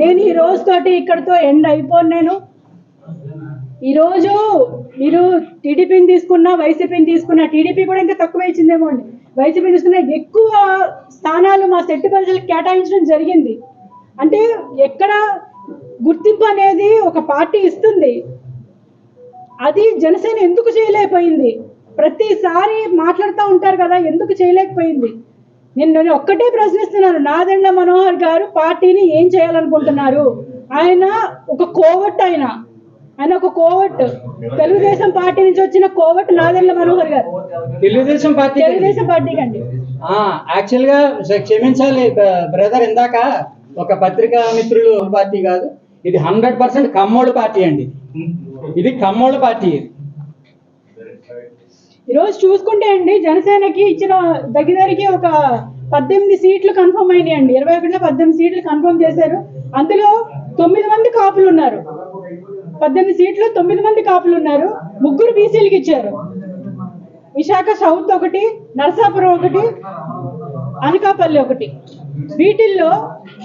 నేను ఈ రోజు తోటి ఇక్కడతో ఎండ్ అయిపోను నేను. ఈరోజు మీరు టీడీపీని తీసుకున్నా వైసీపీని తీసుకున్నా టీడీపీ కూడా ఇంకా తక్కువ ఇచ్చిందేమో అండి. వైసీపీ తీసుకున్న ఎక్కువ స్థానాలు మా సెట్టు ప్రజలకు కేటాయించడం జరిగింది. అంటే ఎక్కడ గుర్తింపు అనేది ఒక పార్టీ ఇస్తుంది. అది జనసేన ఎందుకు చేయలేకపోయింది? ప్రతిసారి మాట్లాడుతూ ఉంటారు కదా ఎందుకు చేయలేకపోయింది? నేను ఒక్కటే ప్రశ్నిస్తున్నాను. నాదెండ్ల మనోహర్ గారు పార్టీని ఏం చేయాలనుకుంటున్నారు? ఆయన ఒక కోవట్ ఆయన. ఆయన ఒక కోవట్ తెలుగుదేశం పార్టీ నుంచి వచ్చిన కోవట్ నాదెండ్ల మనోహర్ గారు. తెలుగుదేశం పార్టీ తెలుగుదేశం పార్టీకి అండి యాక్చువల్గా క్షమించాలి బ్రదర్ ఇందాక ఒక పత్రికా మిత్రులు పార్టీ కాదు. ఇది హండ్రెడ్ పర్సెంట్ కమ్మోడు పార్టీ అండి. ఇది కమ్మోడు పార్టీ. ఈరోజు చూసుకుంటే అండి జనసేనకి ఇచ్చిన దగ్గరికి ఒక పద్దెనిమిది సీట్లు కన్ఫర్మ్ అయినాయి అండి ఇరవై ఒకటిలో పద్దెనిమిది సీట్లు కన్ఫర్మ్ చేశారు. అందులో తొమ్మిది మంది కాపులు ఉన్నారు. పద్దెనిమిది సీట్లు తొమ్మిది మంది కాపులు ఉన్నారు. ముగ్గురు బీసీలకు ఇచ్చారు. విశాఖ సౌత్ ఒకటి నరసాపురం ఒకటి అనకాపల్లి ఒకటి. వీటిల్లో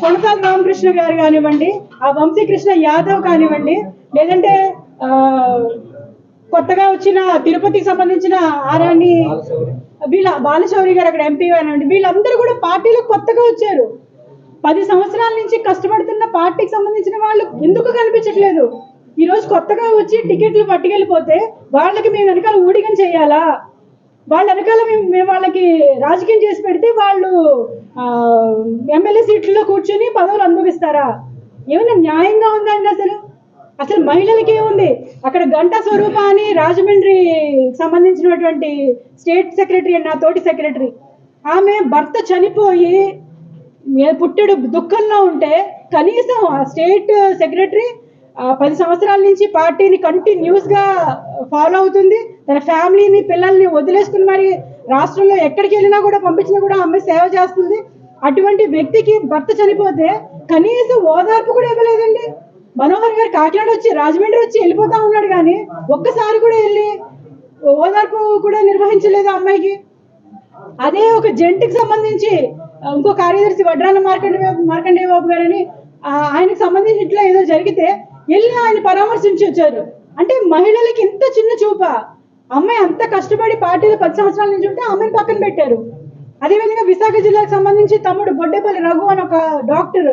కొనసాల రామకృష్ణ గారు కానివ్వండి ఆ వంశీకృష్ణ యాదవ్ కానివ్వండి లేదంటే ఆ, కొత్తగా వచ్చిన తిరుపతికి సంబంధించిన ఆరాణి వీళ్ళ బాలశౌరి గారు అక్కడ ఎంపీ అనండి వీళ్ళందరూ కూడా పార్టీలో కొత్తగా వచ్చారు. పది సంవత్సరాల నుంచి కష్టపడుతున్న పార్టీకి సంబంధించిన వాళ్ళు ఎందుకు కనిపించట్లేదు? ఈ రోజు కొత్తగా వచ్చి టికెట్లు పట్టుకెళ్ళిపోతే వాళ్ళకి మేము వెనకాల ఊడిగం చేయాలా? వాళ్ళ వెనకాల మేము మేము వాళ్ళకి రాజకీయం చేసి పెడితే వాళ్ళు ఎమ్మెల్యే సీట్లలో కూర్చొని పదవులు అనుభవిస్తారా? ఏమైనా న్యాయంగా ఉందండి అసలు? అసలు మహిళలకి ఏముంది? అక్కడ గంట స్వరూప అని రాజమండ్రి సంబంధించినటువంటి స్టేట్ సెక్రటరీ నా తోటి సెక్రటరీ. ఆమె భర్త చనిపోయి పుట్టెడు దుఃఖంలో ఉంటే కనీసం ఆ స్టేట్ సెక్రటరీ ఆ, పది సంవత్సరాల నుంచి పార్టీని కంటిన్యూస్గా ఫాలో అవుతుంది. తన ఫ్యామిలీని పిల్లల్ని వదిలేసుకుని మరి రాష్ట్రంలో ఎక్కడికి వెళ్ళినా కూడా పంపించినా కూడా ఆమె సేవ చేస్తుంది. అటువంటి వ్యక్తికి భర్త చనిపోతే కనీసం ఓదార్పు కూడా ఇవ్వలేదండి. మనోహర్ గారు కాకినాడ వచ్చి రాజమండ్రి వచ్చి వెళ్ళిపోతా ఉన్నాడు కానీ ఒక్కసారి కూడా వెళ్ళి ఓదార్పు కూడా నిర్వహించలేదు అమ్మాయికి. అదే ఒక జంటికి సంబంధించి ఇంకో కార్యదర్శి వడ్రాల మార్కండే మార్కండేయ బాబు గారని ఆయనకు సంబంధించి ఇట్లా ఏదో జరిగితే వెళ్ళి ఆయన పరామర్శించి వచ్చారు. అంటే మహిళలకి ఇంత చిన్న చూప. అమ్మాయి అంత కష్టపడి పార్టీలో పది సంవత్సరాల నుంచి ఉంటే అమ్మాయిని పక్కన పెట్టారు. అదేవిధంగా విశాఖ జిల్లాకు సంబంధించి తమ్ముడు బొడ్డేపల్లి రఘు అని ఒక డాక్టర్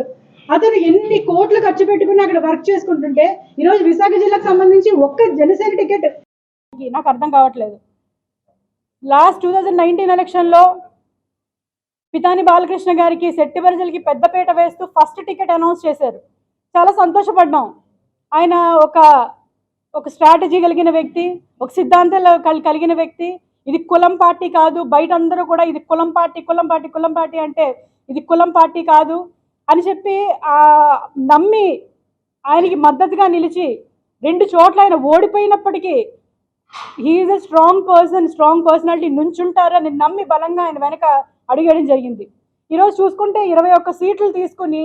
అతను ఎన్ని కోట్లు ఖర్చు పెట్టుకుని అక్కడ వర్క్ చేసుకుంటుంటే ఈరోజు విశాఖ జిల్లాకు సంబంధించి ఒక్క జనసేన టికెట్ నాకు అర్థం కావట్లేదు. లాస్ట్ టూ థౌజండ్ నైన్టీన్ ఎలక్షన్లో పితాని బాలకృష్ణ గారికి శెట్టి ప్రజలకి వేస్తూ ఫస్ట్ టికెట్ అనౌన్స్ చేశారు. చాలా సంతోషపడ్డాం. ఆయన ఒక ఒక స్ట్రాటజీ కలిగిన వ్యక్తి ఒక సిద్ధాంతాలు కలిగిన వ్యక్తి. ఇది కులం పార్టీ కాదు. బయట అందరూ కూడా ఇది కులం పార్టీ కులం పార్టీ కులం పార్టీ అంటే ఇది కులం పార్టీ కాదు. అని చెప్పి నమ్మి ఆయనకి మద్దతుగా నిలిచి రెండు చోట్ల ఆయన ఓడిపోయినప్పటికీ he's a strong person strong personality నుంచుంటారని నమ్మి బలంగా ఆయన వెనక అడిగేయడం జరిగింది. ఈరోజు చూసుకుంటే ఇరవై ఒక్క సీట్లు తీసుకుని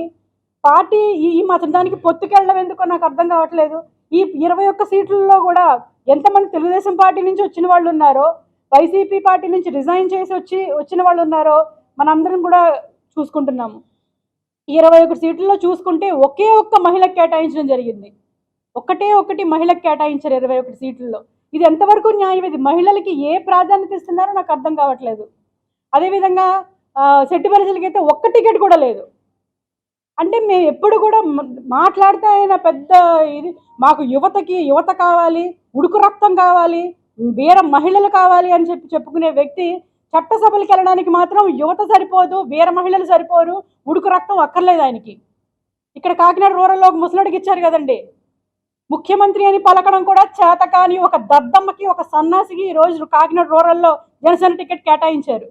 పార్టీ ఈ మాత్రం దానికి పొత్తుకెళ్ళడం ఎందుకో నాకు అర్థం కావట్లేదు. ఈ ఇరవై ఒక్క సీట్లలో కూడా ఎంతమంది తెలుగుదేశం పార్టీ నుంచి వచ్చిన వాళ్ళు ఉన్నారో వైసీపీ పార్టీ నుంచి రిజైన్ చేసి వచ్చి వచ్చిన వాళ్ళు ఉన్నారో మనందరం కూడా చూసుకుంటున్నాము. ఇరవై ఒకటి సీట్లలో చూసుకుంటే ఒకే ఒక్క మహిళకు కేటాయించడం జరిగింది. ఒకటే ఒకటి మహిళకు కేటాయించారు ఇరవై ఒకటి సీట్లలో. ఇది ఎంతవరకు న్యాయం? ఇది మహిళలకి ఏ ప్రాధాన్యత ఇస్తున్నారో నాకు అర్థం కావట్లేదు. అదేవిధంగా ఆ, శెట్టి అయితే ఒక్క టికెట్ కూడా లేదు. అంటే మేము ఎప్పుడు కూడా మాట్లాడితే ఆయన పెద్ద ఇది మాకు యువతకి యువత కావాలి ఉడుకు రక్తం కావాలి వీర మహిళలు కావాలి అని చెప్పి చెప్పుకునే వ్యక్తి చట్టసభలకు వెళ్ళడానికి మాత్రం యువత సరిపోదు వీర మహిళలు సరిపోరు ఉడుకు రక్తం అక్కర్లేదు ఆయనకి. ఇక్కడ కాకినాడ రూరల్లో ఒక ముసలుడికి ఇచ్చారు కదండి. ముఖ్యమంత్రి అని పలకడం కూడా చేత కాని ఒక దద్దమ్మకి ఒక సన్నాసికి ఈరోజు రోజు కాకినాడ రూరల్లో జనసేన టికెట్ కేటాయించారు.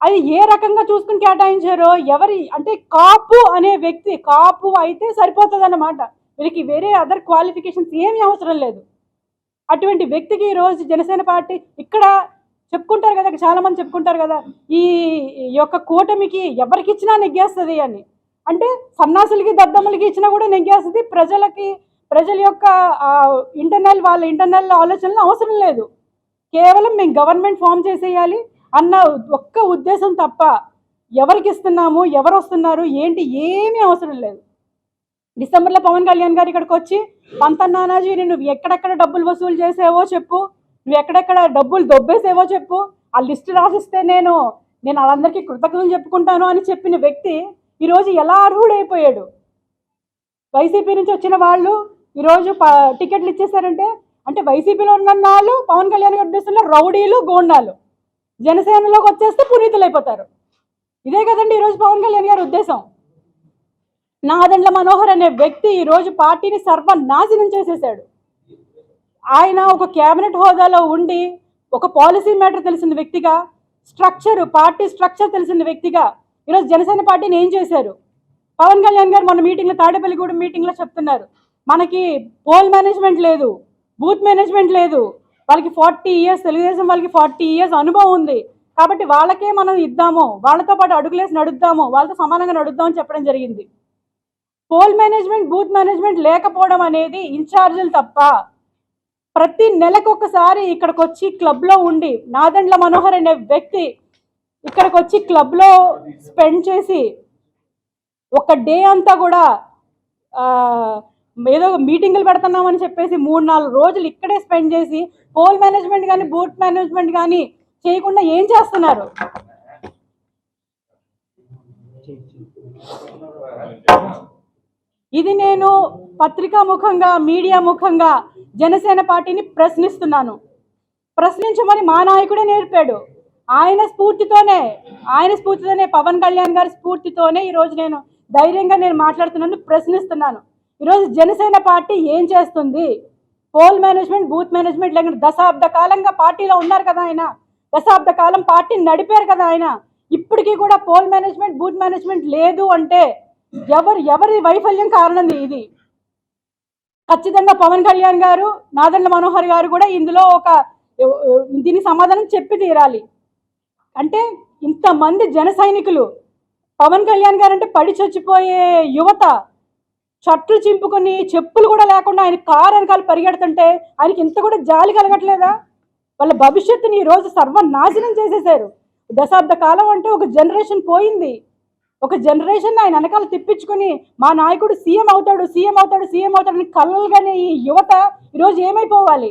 అది ఏ రకంగా చూసుకుని కేటాయించారో ఎవరి అంటే కాపు అనే వ్యక్తి కాపు అయితే సరిపోతుంది అన్నమాట వీరికి వేరే అదర్ క్వాలిఫికేషన్స్ ఏమీ అవసరం లేదు. అటువంటి వ్యక్తికి ఈరోజు రోజు జనసేన పార్టీ ఇక్కడ చెప్పుకుంటారు కదా చాలా మంది చెప్పుకుంటారు కదా ఈ యొక్క కూటమికి ఎవరికి ఇచ్చినా నెగ్గేస్తుంది అని. అంటే సన్నాసులకి దద్దమ్మలకి ఇచ్చినా కూడా నెగ్గేస్తుంది. ప్రజలకి ప్రజల యొక్క ఇంటర్నల్ వాళ్ళ ఇంటర్నల్ ఆలోచనలు అవసరం లేదు. కేవలం మేము గవర్నమెంట్ ఫామ్ చేసేయాలి అన్న ఒక్క ఉద్దేశం తప్ప ఎవరికి ఇస్తున్నాము ఎవరు వస్తున్నారు ఏంటి ఏమీ అవసరం లేదు. డిసెంబర్లో పవన్ కళ్యాణ్ గారు ఇక్కడికి వచ్చి పంత నానాజీ నువ్వు ఎక్కడెక్కడ డబ్బులు వసూలు చేసావో చెప్పు నువ్వు ఎక్కడెక్కడ డబ్బులు దొబ్బేసేవో చెప్పు. ఆ లిస్ట్ రాసిస్తే నేను నేను వాళ్ళందరికీ కృతజ్ఞతలు చెప్పుకుంటాను అని చెప్పిన వ్యక్తి ఈరోజు ఎలా అర్హుడైపోయాడు? వైసీపీ నుంచి వచ్చిన వాళ్ళు ఈరోజు ప టికెట్లు ఇచ్చేసారంటే అంటే వైసీపీలో ఉన్న వాళ్ళు పవన్ కళ్యాణ్ గారి ఉద్దేశంలో రౌడీలు గోండాలు. జనసేనలోకి వచ్చేస్తే పునీతులు అయిపోతారు ఇదే కదండి ఈరోజు పవన్ కళ్యాణ్ గారి ఉద్దేశం. నాదండ్ల మనోహర్ అనే వ్యక్తి ఈరోజు పార్టీని సర్వనాశనం చేసేసాడు ఆయన ఒక కేబినెట్ హోదాలో ఉండి ఒక పాలసీ మ్యాటర్ తెలిసిన వ్యక్తిగా స్ట్రక్చర్ పార్టీ స్ట్రక్చర్ తెలిసిన వ్యక్తిగా ఈరోజు జనసేన పార్టీని ఏం చేశారు? పవన్ కళ్యాణ్ గారు మొన్న మీటింగ్లో తాడేపల్లిగూడెం మీటింగ్లో చెప్తున్నారు. మనకి పోల్ మేనేజ్మెంట్ లేదు బూత్ మేనేజ్మెంట్ లేదు. వాళ్ళకి ఫార్టీ ఇయర్స్ తెలుగుదేశం వాళ్ళకి ఫార్టీ ఇయర్స్ అనుభవం ఉంది. కాబట్టి వాళ్ళకే మనం ఇద్దాము వాళ్ళతో పాటు అడుగులేసి నడుద్దాము వాళ్ళతో సమానంగా నడుద్దామని చెప్పడం జరిగింది. పోల్ మేనేజ్మెంట్ బూత్ మేనేజ్మెంట్ లేకపోవడం అనేది ఇన్ఛార్జీలు తప్ప ప్రతి నెలకు ఒకసారి ఇక్కడికి వచ్చి క్లబ్లో ఉండి నాదండ్ల మనోహర్ అనే వ్యక్తి ఇక్కడికి వచ్చి క్లబ్లో స్పెండ్ చేసి ఒక డే అంతా కూడా ఏదో మీటింగులు పెడుతున్నామని చెప్పేసి మూడు నాలుగు రోజులు ఇక్కడే స్పెండ్ చేసి పోల్ మేనేజ్మెంట్ కానీ బోర్డ్ మేనేజ్మెంట్ కానీ చేయకుండా ఏం చేస్తున్నారు? ఇది నేను పత్రికా ముఖంగా మీడియా ముఖంగా జనసేన పార్టీని ప్రశ్నిస్తున్నాను. ప్రశ్నించమని మా నాయకుడే నేర్పాడు. ఆయన స్ఫూర్తితోనే ఆయన స్ఫూర్తితోనే పవన్ కళ్యాణ్ గారి స్ఫూర్తితోనే ఈరోజు నేను ధైర్యంగా నేను మాట్లాడుతున్నాను ప్రశ్నిస్తున్నాను. ఈరోజు జనసేన పార్టీ ఏం చేస్తుంది? పోల్ మేనేజ్మెంట్ బూత్ మేనేజ్మెంట్ లేకుండా దశాబ్ద కాలంగా పార్టీలో ఉన్నారు కదా ఆయన. దశాబ్ద కాలం పార్టీని నడిపారు కదా ఆయన. ఇప్పటికీ కూడా పోల్ మేనేజ్మెంట్ బూత్ మేనేజ్మెంట్ లేదు అంటే ఎవరు ఎవరి వైఫల్యం కారణం ఇది? ఖచ్చితంగా పవన్ కళ్యాణ్ గారు నాదెండ్ల మనోహర్ గారు కూడా ఇందులో ఒక దీని సమాధానం చెప్పి తీరాలి. అంటే ఇంతమంది జన సైనికులు పవన్ కళ్యాణ్ గారు అంటే పడి చచ్చిపోయే యువత చట్లు చింపుకొని చెప్పులు కూడా లేకుండా ఆయన కారు వెనకాల పరిగెడుతుంటే ఆయనకి ఇంత కూడా జాలి కలగట్లేదా? వాళ్ళ భవిష్యత్తుని ఈ రోజు సర్వనాశనం చేసేసారు దశాబ్ద కాలం అంటే ఒక జనరేషన్ పోయింది. ఒక జనరేషన్ ఆయన వెనకాల తిప్పించుకొని మా నాయకుడు సీఎం అవుతాడు సీఎం అవుతాడు సీఎం అవుతాడు కలలుగానే ఈ యువత ఈరోజు ఏమైపోవాలి?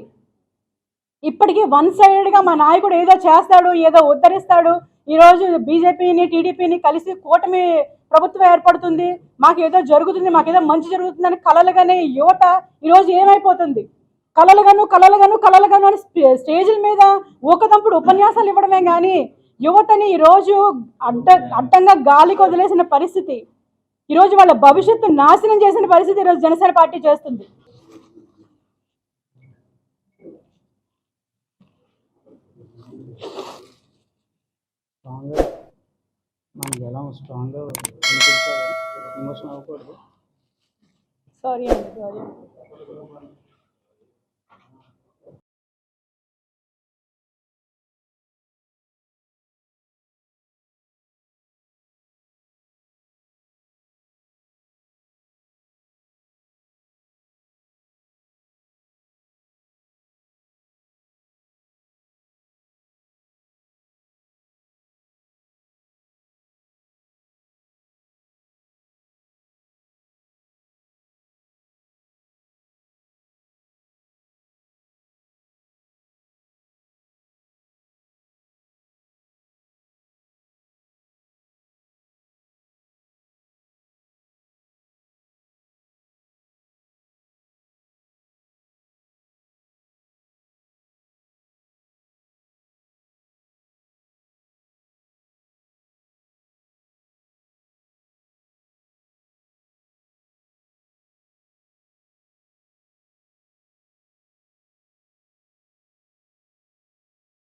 ఇప్పటికీ వన్ సైడెడ్గా మా నాయకుడు ఏదో చేస్తాడు ఏదో ఉద్ధరిస్తాడు. ఈరోజు బీజేపీని టీడీపీని కలిసి కూటమి ప్రభుత్వం ఏర్పడుతుంది. మాకు ఏదో జరుగుతుంది మాకు ఏదో మంచి జరుగుతుందని కలలుగానే యువత ఈరోజు ఏమైపోతుంది? కలలుగాను కలలుగాను కలలుగాను అని స్టేజ్ల మీద ఊకదంపుడు ఉపన్యాసాలు ఇవ్వడమే కానీ యువతని ఈరోజు అడ్డ అడ్డంగా గాలికి వదిలేసిన పరిస్థితి. ఈరోజు వాళ్ళ భవిష్యత్తు నాశనం చేసిన పరిస్థితి ఈరోజు జనసేన పార్టీ చేస్తుంది. స్ట్రాంగ్గా మనకి ఎలా స్ట్రాంగ్గా వినిపించాలి ఎమోషన్ అవ్వకూడదు. సారీ అండి సారీ